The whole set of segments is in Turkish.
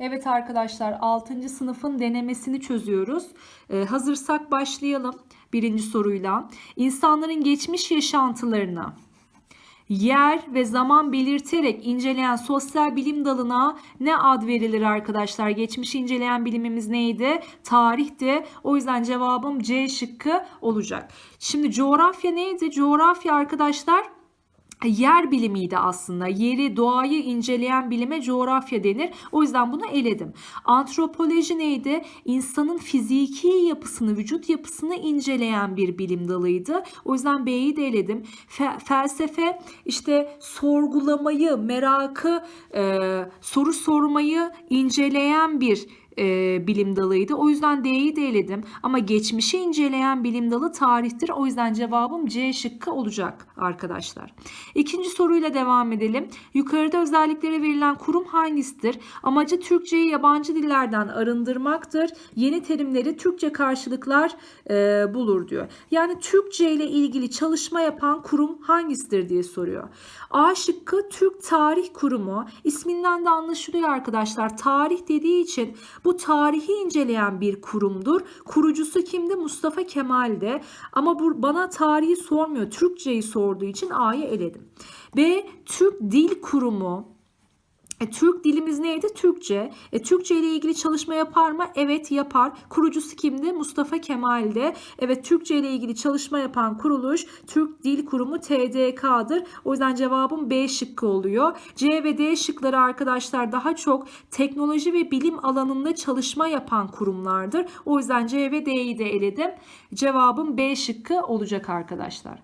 Evet arkadaşlar 6. sınıfın denemesini çözüyoruz. Ee, hazırsak başlayalım birinci soruyla. İnsanların geçmiş yaşantılarını yer ve zaman belirterek inceleyen sosyal bilim dalına ne ad verilir arkadaşlar? Geçmişi inceleyen bilimimiz neydi? Tarihti. O yüzden cevabım C şıkkı olacak. Şimdi coğrafya neydi? Coğrafya arkadaşlar yer bilimiydi aslında. Yeri, doğayı inceleyen bilime coğrafya denir. O yüzden bunu eledim. Antropoloji neydi? İnsanın fiziki yapısını, vücut yapısını inceleyen bir bilim dalıydı. O yüzden B'yi de eledim. Fe- felsefe işte sorgulamayı, merakı, e, soru sormayı inceleyen bir e, bilim dalıydı. O yüzden D'yi de eledim. Ama geçmişi inceleyen bilim dalı tarihtir. O yüzden cevabım C şıkkı olacak arkadaşlar. İkinci soruyla devam edelim. Yukarıda özelliklere verilen kurum hangisidir? Amacı Türkçeyi yabancı dillerden arındırmaktır. Yeni terimleri Türkçe karşılıklar e, bulur diyor. Yani Türkçe ile ilgili çalışma yapan kurum hangisidir diye soruyor. A şıkkı Türk Tarih Kurumu. İsminden de anlaşılıyor arkadaşlar. Tarih dediği için bu tarihi inceleyen bir kurumdur. Kurucusu kimdi? Mustafa Kemal'de. Ama bu bana tarihi sormuyor. Türkçeyi sorduğu için A'yı eledim. B. Türk Dil Kurumu. E, Türk dilimiz neydi? Türkçe. E, Türkçe ile ilgili çalışma yapar mı? Evet yapar. Kurucusu kimdi? Mustafa Kemal'de. Evet Türkçe ile ilgili çalışma yapan kuruluş Türk Dil Kurumu TDK'dır. O yüzden cevabım B şıkkı oluyor. C ve D şıkları arkadaşlar daha çok teknoloji ve bilim alanında çalışma yapan kurumlardır. O yüzden C ve D'yi de eledim. Cevabım B şıkkı olacak arkadaşlar.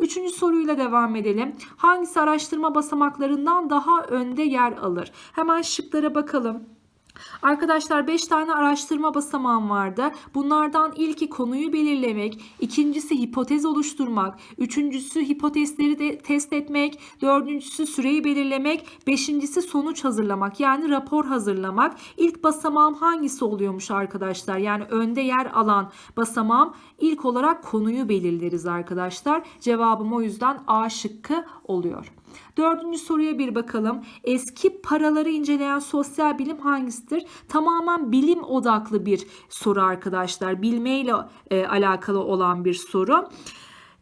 Üçüncü soruyla devam edelim. Hangisi araştırma basamaklarından daha önde yer alır? Hemen şıklara bakalım. Arkadaşlar 5 tane araştırma basamağım vardı. Bunlardan ilki konuyu belirlemek, ikincisi hipotez oluşturmak, üçüncüsü hipotezleri de test etmek, dördüncüsü süreyi belirlemek, beşincisi sonuç hazırlamak yani rapor hazırlamak. İlk basamağım hangisi oluyormuş arkadaşlar? Yani önde yer alan basamağım ilk olarak konuyu belirleriz arkadaşlar. Cevabım o yüzden A şıkkı oluyor. Dördüncü soruya bir bakalım. Eski paraları inceleyen sosyal bilim hangisidir? Tamamen bilim odaklı bir soru arkadaşlar. Bilmeyle e, alakalı olan bir soru.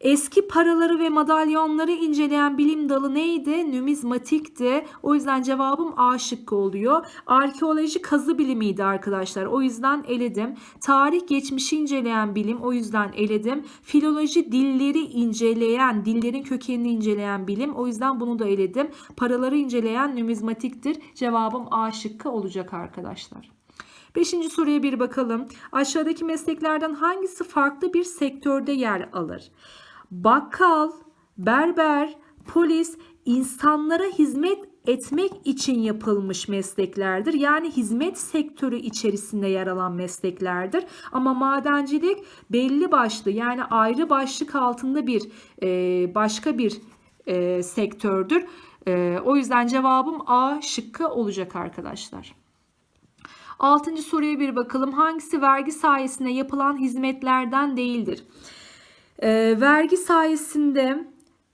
Eski paraları ve madalyonları inceleyen bilim dalı neydi? Numizmatikti. O yüzden cevabım A şıkkı oluyor. Arkeoloji kazı bilimiydi arkadaşlar. O yüzden eledim. Tarih geçmişi inceleyen bilim. O yüzden eledim. Filoloji dilleri inceleyen, dillerin kökenini inceleyen bilim. O yüzden bunu da eledim. Paraları inceleyen numizmatiktir. Cevabım A şıkkı olacak arkadaşlar. Beşinci soruya bir bakalım. Aşağıdaki mesleklerden hangisi farklı bir sektörde yer alır? Bakkal, berber, polis insanlara hizmet etmek için yapılmış mesleklerdir. Yani hizmet sektörü içerisinde yer alan mesleklerdir. Ama madencilik belli başlı yani ayrı başlık altında bir e, başka bir e, sektördür. E, o yüzden cevabım A şıkkı olacak arkadaşlar. Altıncı soruya bir bakalım. Hangisi vergi sayesinde yapılan hizmetlerden değildir? Vergi sayesinde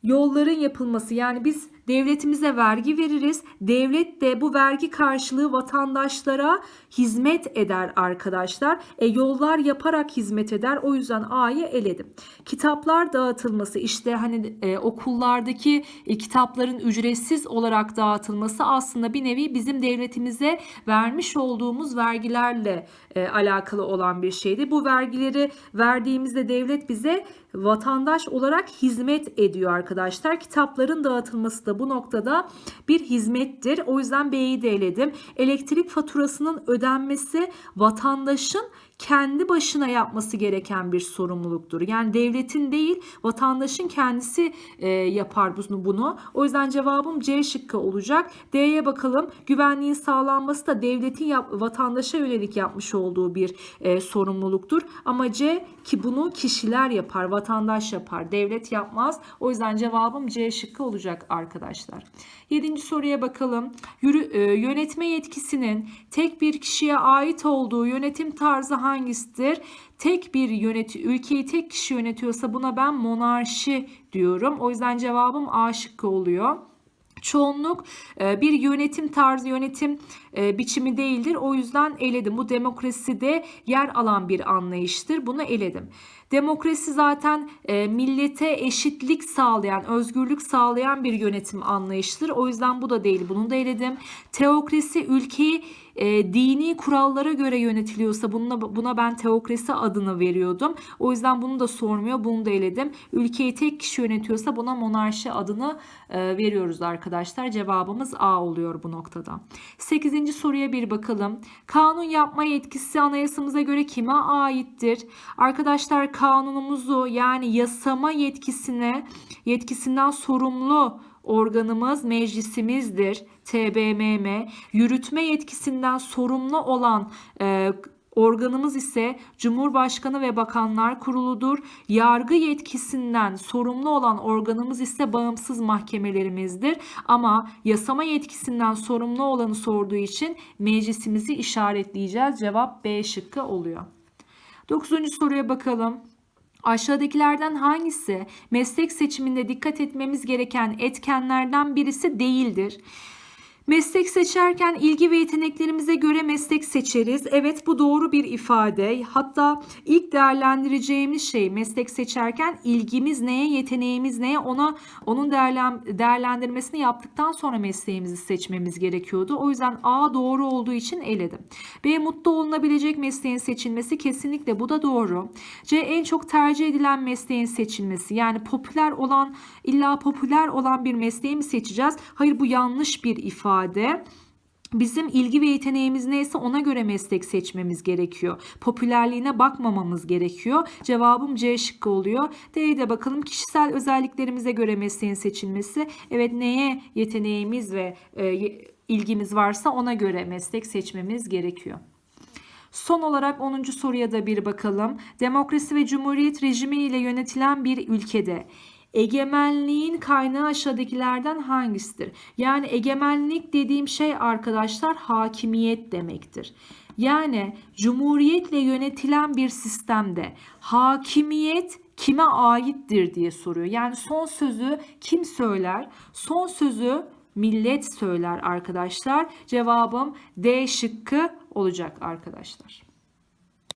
yolların yapılması yani biz devletimize vergi veririz. Devlet de bu vergi karşılığı vatandaşlara hizmet eder arkadaşlar. E, yollar yaparak hizmet eder. O yüzden A'yı eledim. Kitaplar dağıtılması işte hani e, okullardaki e, kitapların ücretsiz olarak dağıtılması aslında bir nevi bizim devletimize vermiş olduğumuz vergilerle e, alakalı olan bir şeydi. Bu vergileri verdiğimizde devlet bize vatandaş olarak hizmet ediyor arkadaşlar. Kitapların dağıtılması da bu noktada bir hizmettir. O yüzden B'yi de eledim. Elektrik faturasının ödenmesi vatandaşın kendi başına yapması gereken bir sorumluluktur. Yani devletin değil vatandaşın kendisi e, yapar bunu, bunu. O yüzden cevabım C şıkkı olacak. D'ye bakalım. Güvenliğin sağlanması da devletin yap, vatandaşa yönelik yapmış olduğu bir e, sorumluluktur. Ama C ki bunu kişiler yapar, vatandaş yapar, devlet yapmaz. O yüzden cevabım C şıkkı olacak arkadaşlar. Yedinci soruya bakalım. Yürü, e, yönetme yetkisinin tek bir kişiye ait olduğu yönetim tarzı hangisidir? Tek bir yönet ülkeyi tek kişi yönetiyorsa buna ben monarşi diyorum. O yüzden cevabım A şıkkı oluyor. Çoğunluk e, bir yönetim tarzı yönetim e, biçimi değildir. O yüzden eledim. Bu demokraside yer alan bir anlayıştır. Bunu eledim. Demokrasi zaten e, millete eşitlik sağlayan, özgürlük sağlayan bir yönetim anlayışıdır. O yüzden bu da değil. Bunu da eledim. Teokrasi ülkeyi e, dini kurallara göre yönetiliyorsa bununla, buna ben teokrasi adını veriyordum. O yüzden bunu da sormuyor. Bunu da eledim. Ülkeyi tek kişi yönetiyorsa buna monarşi adını e, veriyoruz arkadaşlar. Cevabımız A oluyor bu noktada. 8. soruya bir bakalım. Kanun yapma yetkisi anayasamıza göre kime aittir? Arkadaşlar kanunumuzu yani yasama yetkisine yetkisinden sorumlu organımız meclisimizdir. TBMM. Yürütme yetkisinden sorumlu olan e, organımız ise Cumhurbaşkanı ve Bakanlar Kurulu'dur. Yargı yetkisinden sorumlu olan organımız ise bağımsız mahkemelerimizdir. Ama yasama yetkisinden sorumlu olanı sorduğu için meclisimizi işaretleyeceğiz. Cevap B şıkkı oluyor. Dokuzuncu soruya bakalım. Aşağıdakilerden hangisi meslek seçiminde dikkat etmemiz gereken etkenlerden birisi değildir? Meslek seçerken ilgi ve yeteneklerimize göre meslek seçeriz. Evet bu doğru bir ifade. Hatta ilk değerlendireceğimiz şey meslek seçerken ilgimiz neye, yeteneğimiz neye ona onun değerlen, değerlendirmesini yaptıktan sonra mesleğimizi seçmemiz gerekiyordu. O yüzden A doğru olduğu için eledim. B mutlu olunabilecek mesleğin seçilmesi kesinlikle bu da doğru. C en çok tercih edilen mesleğin seçilmesi. Yani popüler olan illa popüler olan bir mesleği mi seçeceğiz? Hayır bu yanlış bir ifade ifade. Bizim ilgi ve yeteneğimiz neyse ona göre meslek seçmemiz gerekiyor. Popülerliğine bakmamamız gerekiyor. Cevabım C şıkkı oluyor. D'ye de bakalım kişisel özelliklerimize göre mesleğin seçilmesi. Evet neye yeteneğimiz ve e, ilgimiz varsa ona göre meslek seçmemiz gerekiyor. Son olarak 10. soruya da bir bakalım. Demokrasi ve cumhuriyet rejimi ile yönetilen bir ülkede Egemenliğin kaynağı aşağıdakilerden hangisidir? Yani egemenlik dediğim şey arkadaşlar hakimiyet demektir. Yani cumhuriyetle yönetilen bir sistemde hakimiyet kime aittir diye soruyor. Yani son sözü kim söyler? Son sözü millet söyler arkadaşlar. Cevabım D şıkkı olacak arkadaşlar.